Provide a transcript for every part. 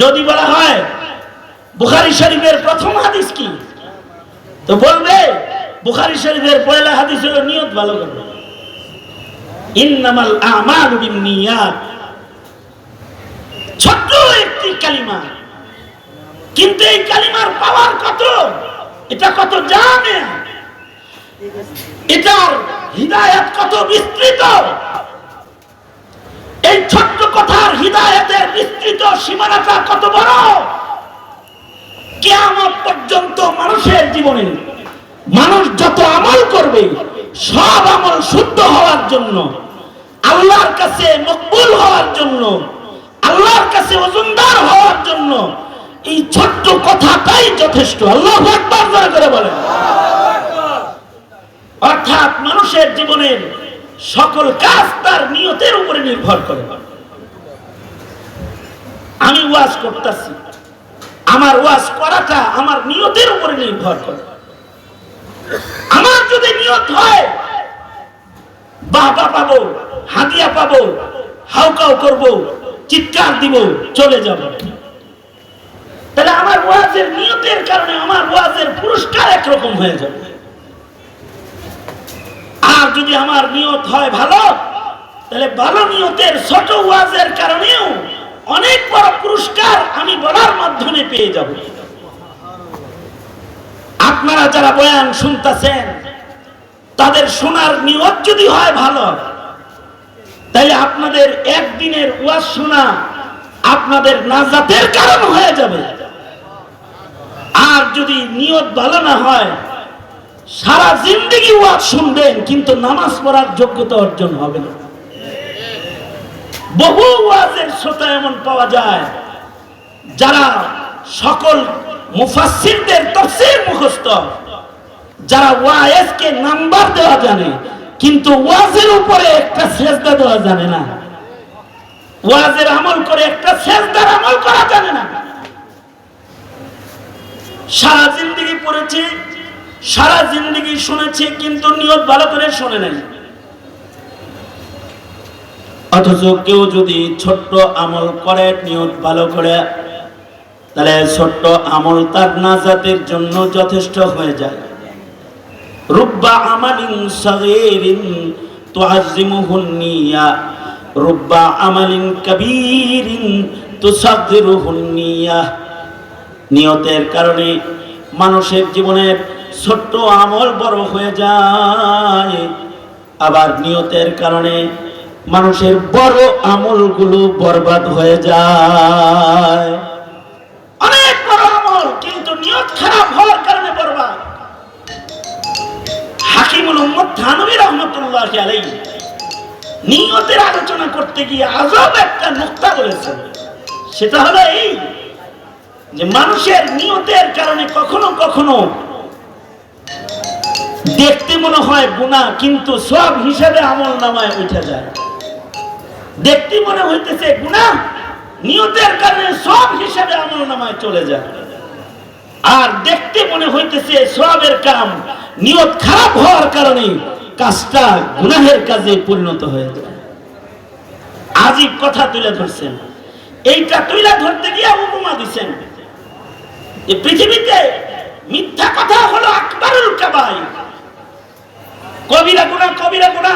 যদি বলা হয়, বুখারি শরীফের প্রথম হাদিস কি? তো বলবে, বুখারি শরীফের পয়লা হাদিস হলো নিয়ত ভালো করবে ইন্নামাল আমালু বিন্নিয়াত। ছোট্ট একটি কালিমা। কিন্তু এই কালিমার পাওয়ার কত? এটা কত জানে এটার হৃদায়ত কত বিস্তৃত? এই ছোট্ট কথার হৃদায়তের বিস্তৃত সীমানাটা কত বড়? কেয়ামত পর্যন্ত মানুষের জীবনে মানুষ যত আমল করবে, সব আমল শুদ্ধ হওয়ার জন্য, আল্লাহর কাছে মকবুল হওয়ার জন্য, আল্লাহর কাছে ওজনদার হওয়ার জন্য এই ছোট্ট কথাটাই যথেষ্ট। আল্লাহ একবার করে বলেন। অর্থাৎ মানুষের জীবনের সকল কাজ তার নিয়তের উপরে নির্ভর করে। আমি ওয়াজ করতেছি। আমার ওয়াজ করাটা আমার নিয়তের উপরে নির্ভর করে। আমার যদি নিয়ত হয়, বাবা পাবো, হাতিয়া পাবো, হাউকাউ করব, চিৎকার দিব, চলে যাব। তাহলে আমার ওয়াজের নিয়তের কারণে আমার ওয়াজের পুরস্কার একরকম হয়ে যাবে। আর যদি আমার নিয়ত হয় ভালো, তাহলে ভালো নিয়তের ছোট ওয়াজের কারণেও অনেক বড় পুরস্কার আমি বলার মাধ্যমে পেয়ে যাব। আপনারা যারা বয়ান শুনতেছেন, তাদের শোনার নিয়ত যদি হয় ভালো, তাহলে আপনাদের একদিনের ওয়াজ শোনা আপনাদের নাজাতের কারণ হয়ে যাবে। আর যদি নিয়ত ভালো না হয় সারা জিন্দগি ওয়াজ শুনবেন, কিন্তু নামাজ পড়ার যোগ্যতা অর্জন হবে না। বহু ওয়াজের শ্রোতা এমন পাওয়া যায়, যারা সকল মুফাসসিরদের তাফসীর মুখস্থ, যারা ওয়াইজকে নাম্বার দেওয়া জানে, কিন্তু ওয়াজের উপরে একটা সেজদা দেওয়া জানে না। ওয়াজের আমল করে একটা সেজদার আমল করা জানে না। সারা জিন্দগি পড়েছে সারা জিন্দগি শুনেছে, কিন্তু নিয়ত ভালো করে শুনে নাই। অথচ কেউ যদি ছোট্ট আমল করে, নিয়ত ভালো করে, তাহলে ছোট্ট আমল তার নাজাতের জন্য যথেষ্ট হয়ে যায়। রুব্বা আমালিন সাগীরিন তুআজ্জিমুহুন নিয়া, রুব্বা আমালিন কাবীরিন তুসাগগিরুহুন নিয়া। নিয়তের কারণে মানুষের জীবনের ছোট্ট আমল বড় হয়ে যায়। আবার নিয়তের কারণে মানুষের বড় আমলগুলো বরবাদ হয়ে যায়। অনেক বড় আমল, কিন্তু নিয়ত খারাপ হওয়ার কারণে বরবাদ। হাকিমুল উম্মত থানবী রহমতুল্লাহ আলাইহি নিয়তের আলোচনা করতে গিয়ে আজব একটা নুক্তা বলেছেন। সেটা হলো এই যে মানুষের নিয়তের কারণে কখনো কখনো মনে হয় গুণা, কিন্তু সব হিসাবে আমল নামায় উঠে যায়। দেখতে মনে হইতেছে গুণা, নিয়তের কারণে সব হিসাবে আমল নামায় চলে যায়। আর দেখতে মনে হইতেছে সবের কাম নিয়ত খারাপ হওয়ার কারণে কাজটা গুনাহের কাজে পরিণত হয়ে যায়। আজীব কথা তুলে ধরছেন। এইটা তুলে ধরতে গিয়ে উপমা দিচ্ছেন পৃথিবীতে মিথ্যা কথা হলো আকবরুল কাবাই কবিরা গুণা কবিরা গুণা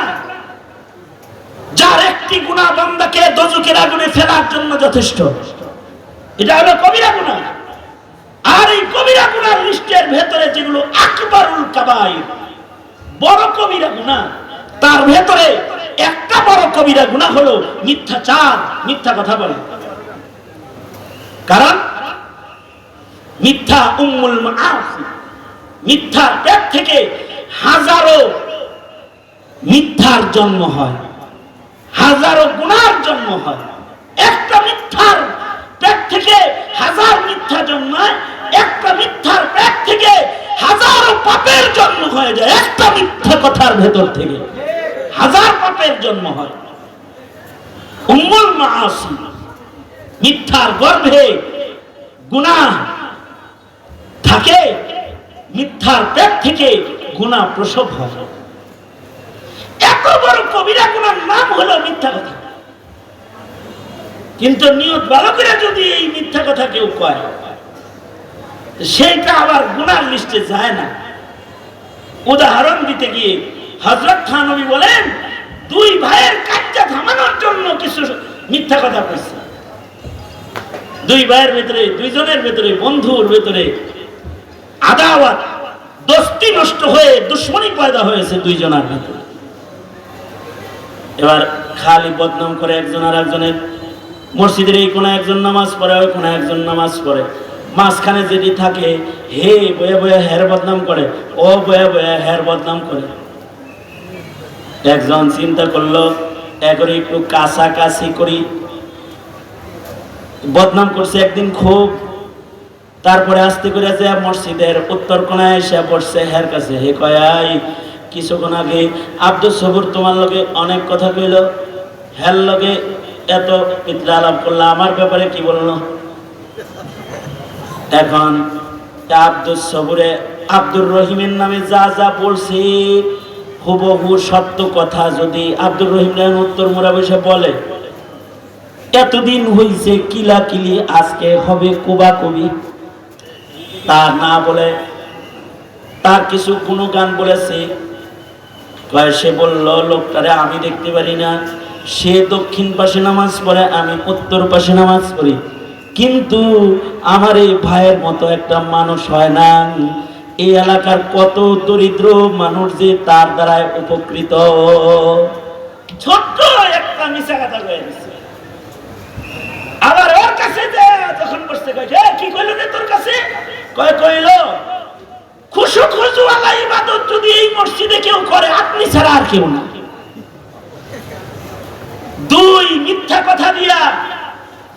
যার একটি গুণা বান্দাকে দজকের আগুনে ফেলার জন্য যথেষ্ট। এটা হলো কবিরা গুণা আর এই কবিরা গুণার লিস্টের ভেতরে যেগুলো আকবরুল কাবাই বড় কবিরা গুণা তার ভেতরে একটা বড় কবিরা গুণা হলো মিথ্যাচার মিথ্যা কথা বলে। কারণ মিথ্যা উম্মুল মিথ্যার পেট থেকে হাজারো মিথ্যার জন্ম হয়। হাজারো গুণার জন্ম হয়। একটা মিথ্যার পেট থেকে হাজার মিথ্যা জন্মায় একটা মিথ্যার পেট থেকে হাজারো পাপের জন্ম হয়ে যায় একটা মিথ্যা কথার ভেতর থেকে। হাজার পাপের জন্ম হয়। উম্মুল মাআসি, মিথ্যার গর্ভে গুনাহ থাকে, মিথ্যার পেট থেকে গুণা প্রসব হয়। কবিরা গুণার নাম হলো মিথ্যা কথা। কিন্তু নিয়ত ভালো করে যদি এই মিথ্যা কথা কেউ কয় সেইটা আবার গুনার লিস্টে যায় না। উদাহরণ দিতে গিয়ে হজরত খানবী বলেন, দুই ভাইয়ের কাজটা থামানোর জন্য কিছু মিথ্যা কথা বলছে। দুই ভাইয়ের ভেতরে, দুইজনের ভেতরে, বন্ধুর ভেতরে আদাওয়াত, দোস্তি নষ্ট হয়ে দুশ্মনী পয়দা হয়েছে দুইজনের ভেতরে। এবার খালি বদনাম করে একজন আর একজনের মসজিদের এই কোনায় একজন নামাজ পড়ে, ওই কোনায় একজন নামাজ পড়ে। মাঝখানে যেটি থাকে, হে বয়ে বয়ে হের বদনাম করে, ও বয়ে বয়ে হের বদনাম করে। একজন চিন্তা করল একরে একটু কাছাকাছি করি। বদনাম করছে একদিন খুব। তারপরে আস্তে করে যে মসজিদের উত্তর কোনায় এসে পড়ছে হের কাছে। হে কয়াই কিছুক্ষণ আগে আব্দুল সবুর তোমার লগে অনেক কথা কইল। হের লগে এত পিতরা আলাপ করল, আমার ব্যাপারে কি বলল? এখন আব্দুল সবুরে আব্দুর রহিমের নামে যা যা বলছে, হুবহু সত্য কথা যদি আব্দুর রহিম রায়ন উত্তর মোরা বসে বলে। এতদিন হইছে কিলা কিলি আজকে হবে কুবা কবি তা না বলে তার কিছু কোনো গান বলেছে সে বলল, লোকটারে আমি দেখতে পারি না। সে দক্ষিণ পাশে নামাজ পড়ে, আমি উত্তর পাশে নামাজ পড়ি। কিন্তু আমার এই ভাইয়ের মতো একটা মানুষ হয় না। এই এলাকার কত দরিদ্র মানুষ যে তার দ্বারায় উপকৃত। ছোট্ট একটা মিশা কথা কয়ে দিচ্ছে আবার ওর কাছে যখন বসতে কয় কি কইলো রে তোর কাছে? কয়, কইল খুশু খুশু আল্লাহ ইবাদত যদি এই মসজিদে কেউ করে, আপনি ছাড়া আর কেউ না। দুই মিথ্যা কথা দিয়া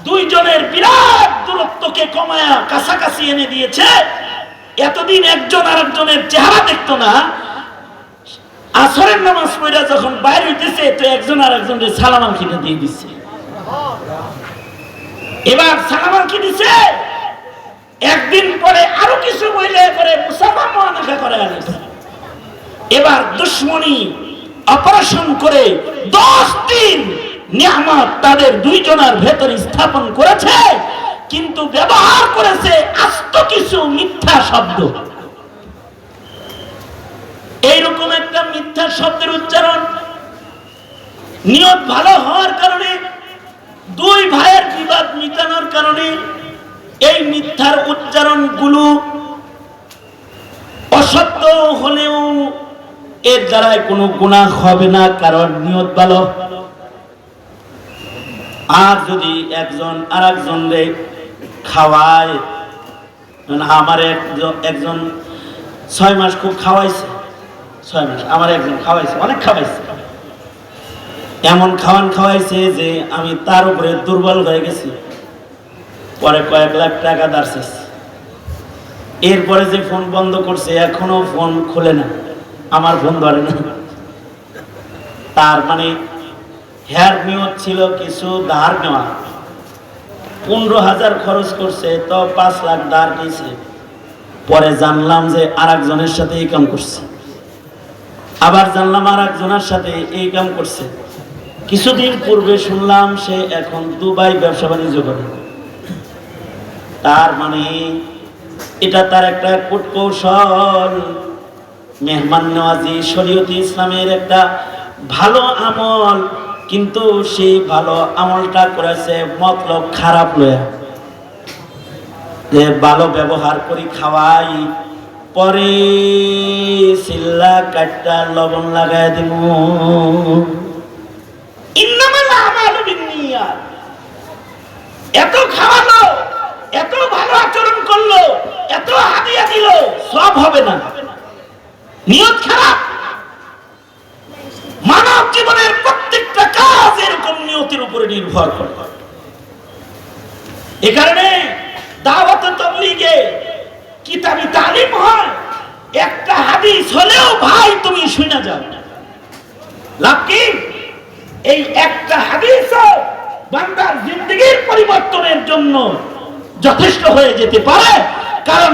দুইজনের বিরাট দূরত্বকে কমায়া কাছাকাছি এনে দিয়েছে। এতদিন একজন আরেকজনের চেহারা দেখতো না। আসরের নামাজ পড়া যখন বাইরে হইতেছে, তো একজন আর একজনের সালামান কিনে দিয়ে দিচ্ছে এবার সালামান কি দিছে। একদিন পরে আরও কিছু মহিলা করে মুসাফা মহানাকা করে আনিছে এবার দুশ্মনী অপারেশন করে দশ দিন নিয়ামত তাদের দুইজনের ভেতর স্থাপন করেছে, কিন্তু ব্যবহার করেছে আস্ত কিছু মিথ্যা শব্দ। এইরকম একটা মিথ্যা শব্দের উচ্চারণ নিয়ত ভালো হওয়ার কারণে, দুই ভাইয়ের বিবাদ মিটানোর কারণে এই মিথ্যার উচ্চারণগুলো অসত্য হলেও এর দ্বারাই কোনো গুণা হবে না, কারণ নিয়ত ভালো। আর যদি একজন আর একজন খাওয়ায় যেমন আমার একজন একজন ছয় মাস খুব খাওয়াইছে, ছয় মাস, আমার একজন খাওয়াইছে, অনেক খাওয়াইছে। এমন খাওয়ান খাওয়াইছে যে আমি তার উপরে দুর্বল হয়ে গেছি। পরে কয়েক লাখ টাকা দাঁড়ছে এরপরে যে ফোন বন্ধ করছে, এখনও ফোন খোলে না। আমার ফোন ধরে না। তার মানে হেয়ার নিয়ত ছিল কিছু ধার নেওয়া। পনেরো হাজার খরচ করছে, তো পাঁচ লাখ ধার নিয়েছে পরে জানলাম যে আর একজনের সাথে এই কাম করছে। আবার জানলাম আর একজনের সাথে এই কাম করছে। কিছুদিন পূর্বে শুনলাম সে এখন দুবাই ব্যবসা বাণিজ্য করে। তার মানে এটা তার একটা কৌশল। মেহমান নওয়াজি শরীয়তি ইসলামের একটা ভালো আমল, কিন্তু সেই ভালো আমলটা করেছে মতলব খারাপ লয়া। যে ভালো ব্যবহার করি খাওয়াই, পরে সিল্লা কাটটা লবণ লাগাই দিব এত খাওয়ালো, এত ভালো আচরণ করল, এত হাতিয়া দিল, সব হবে না। নিয়ত খারাপ মানব জীবনের প্রত্যেকটা কাজ এরকম নিয়তের উপরে নির্ভর করে। এ কারণে দাওয়াত কিতাবি তালিম হয়, একটা হাদিস হলেও ভাই তুমি শুনে যাও। লাভ কি? এই একটা হাদিস বান্দার জিন্দগির পরিবর্তনের জন্য যথেষ্ট হয়ে যেতে পারে, কারণ